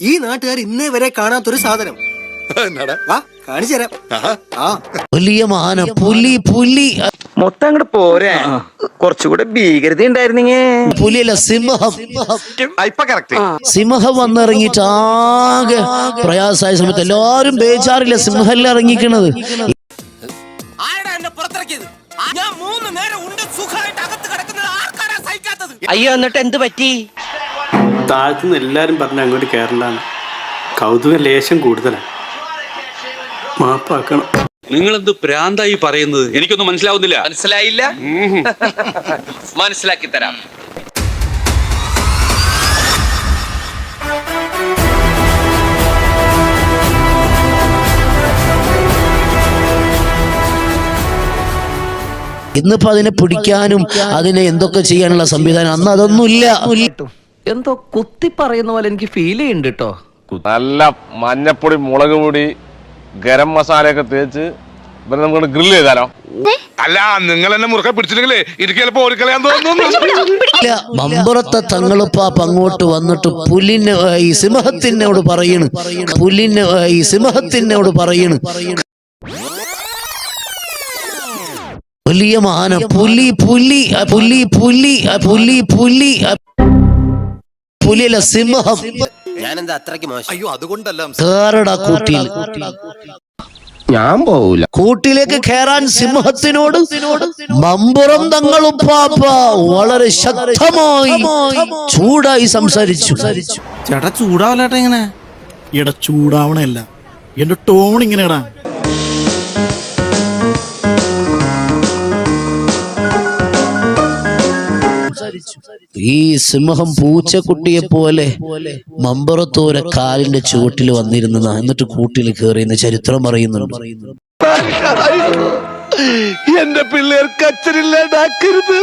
ഈ നാട്ടുകാർ ഇന്നേ വരെ കാണാത്തൊരു സാധനം. എന്നാടാ? വാ കാണിച്ചു തരാം. വലിയ മാന. പുലി പുലി. മൊത്തം അങ്ങോട്ട് പോരെ. കുറച്ചുകൂടെ ഭീകരത ഉണ്ടായിരുന്നെങ്കി. പുലിയല്ല സിംഹം. സിംഹം. വന്നിറങ്ങിയിട്ട് ആകെ പ്രയാസമായ സമയത്ത് എല്ലാരും ബേജാറില്ല. സിംഹല്ല ഇറങ്ങിക്കണത്. ആരടാ എന്നെ പുറത്തിറക്കിയത്? ഞാൻ മൂന്ന് നേരം ഉണ്ട് സുഖമായിട്ട് അകത്ത് കിടക്കുന്നത്. ആർക്കാരാ സഹിക്കാത്തത്? അയ്യോ എന്നിട്ട് എന്ത് പറ്റി? താഴത്തുനിന്ന് എല്ലാവരും പറഞ്ഞ് അങ്ങോട്ട് കയറണ്ടാണ് കൗതുക ലേശം കൂടുതലാണ്. മാപ്പാക്കണം. നിങ്ങളെന്ത് പ്രാന്തായി പറയുന്നത്? എനിക്കൊന്നും മനസ്സിലാവുന്നില്ല. മനസ്സിലായില്ല? മനസ്സിലാക്കി തരാം. ഇന്നിപ്പോ അതിനെ പിടിക്കാനും അതിനെ എന്തൊക്കെ ചെയ്യാനുള്ള സംവിധാനം അന്ന് അതൊന്നുമില്ല. എന്തോ കുത്തി പറയുന്ന പോലെ എനിക്ക് ഫീൽ ചെയ്യുന്നുണ്ട് കേട്ടോ നല്ല മഞ്ഞപ്പൊടി മുളക് പൊടി ഗരം മസാലയൊക്കെ തേച്ച് ഇവരെ നമുക്ക് ഗ്രില്ല് ചെയ്താലോ? അല്ല നിങ്ങൾ എന്നെ മുറുക്കെ പിടിച്ചില്ലെങ്കിലേ എനിക്ക് ചിലപ്പോ ഓടിക്കളയാൻ തോന്നുന്നു. ഇല്ല മമ്പുറത്തെ തങ്ങളുപ്പാപ്പ അങ്ങോട്ട് വന്നിട്ട് പുലിന് ഈ സിംഹത്തിനോട് പറയണ്. പുലിന് ഈ സിംഹത്തിനോട് പറയണ്. വലിയ മഹാന പുലി പുലി പുലി പുലി പുലി പുലി. പുലിയല്ല സിംഹം. ഞാനെന്താ അത്രയ്ക്ക് മോശം? അയ്യോ അതുകൊണ്ടല്ല കേറടാ കൂട്ടിൽ ഞാൻ പോവൂല. കൂട്ടിലേക്ക് കയറാൻ സിംഹത്തിനോട് മമ്പുറം തങ്ങളുപ്പാപ്പ വളരെ ശക്തമായി ചൂടായി സംസാരിച്ചു. ചേട്ടാ ചൂടാവല്ലേട്ടാ ഇങ്ങനെ? എടാ ചൂടാവണല്ല എന്റെ ടോൺ ഇങ്ങനെടാ. ഈ സിംഹം പൂച്ചക്കുട്ടിയെ പോലെ മമ്പറത്തോര കാലിന്റെ ചുവട്ടിൽ വന്നിരുന്ന എന്നിട്ട് കൂട്ടിൽ കയറിയെന്ന് ചരിത്രം പറയുന്നുണ്ട്. എന്റെ പിള്ളേർക്ക് അച്ഛനില്ലാണ്ടാക്കരുത്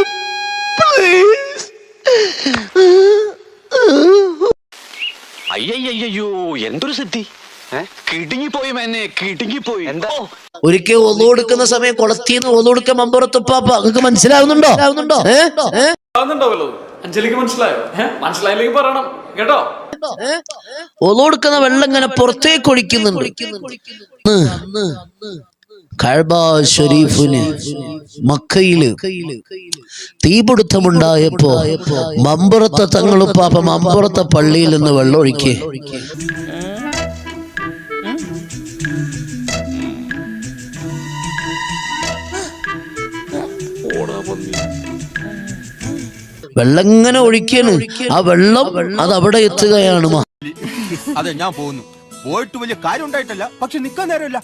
അയ്യയ്യോ എന്തൊരു സിദ്ധി? കിടുങ്ങിപ്പോയി എന്നെ കിടുങ്ങിപ്പോയി. എന്താ? ഒരിക്കൽ ഒന്നുകൊടുക്കുന്ന സമയം കുളത്തിന്ന് ഒന്നുകൊടുക്കാൻ മമ്പുറത്തുപ്പാപ്പ നിങ്ങൾക്ക് മനസ്സിലാവുന്നുണ്ടോ? ഏ? ഏ? അഞ്ജലിക്ക് മനസ്സിലായോ? മനസ്സിലായില്ലെങ്കിൽ പറയണം. കേട്ടോ? ഒന്നുകൊടുക്കുന്ന വെള്ളം ഇങ്ങനെ പുറത്തേക്ക് ഒഴിക്കുന്നുണ്ട്. കഴബ ഷെരീഫിന് മക്കയിൽ തീപിടുത്തമുണ്ടായപ്പോ മമ്പുറത്തെ തങ്ങളുപ്പാപ്പ മമ്പുറത്തെ പള്ളിയിൽ നിന്ന് വെള്ളം ഒഴിക്കേ. വെള്ളം ഇങ്ങനെ ഒഴിക്കാണ്. ആ വെള്ളം അത് അവിടെ എത്തുകയാണ്. അതെ ഞാൻ പോകുന്നു. പോയിട്ട് വലിയ കാര്യം ഉണ്ടായിട്ടല്ല പക്ഷെ നിക്കാൻ നേരമില്ല.